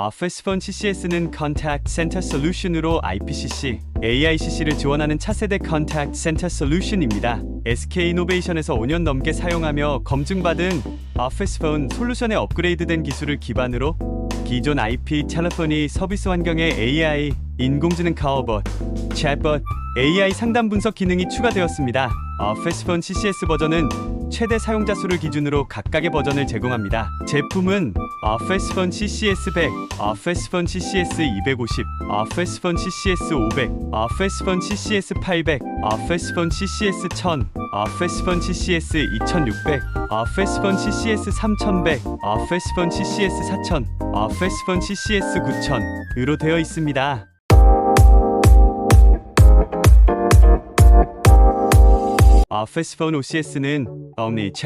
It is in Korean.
Office Phone CCS는 Contact Center Solution으로 IPCC, AICC를 지원하는 차세대 Contact Center Solution입니다. SK 이노베이션에서 5년 넘게 사용하며 검증받은 Office Phone 솔루션에 업그레이드된 기술을 기반으로 기존 IP 텔레포니 서비스 환경에 AI, 인공지능 카어봇, 챗봇, AI 상담 분석 기능이 추가되었습니다. Phone CCS 버전은 최대 사용자 수를 기준으로 각각의 버전을 제공합니다. 제품은 Phone CCS 100, Office Phone CCS 250, Office Phone CCS 500, Office Phone CCS 800, Office Phone CCS 1000, Office Phone CCS 2600, Office Phone CCS 3100, Office Phone CCS 4000, Office Phone CCS 9000으로 되어 있습니다. Office Phone OCS는 Omni Channel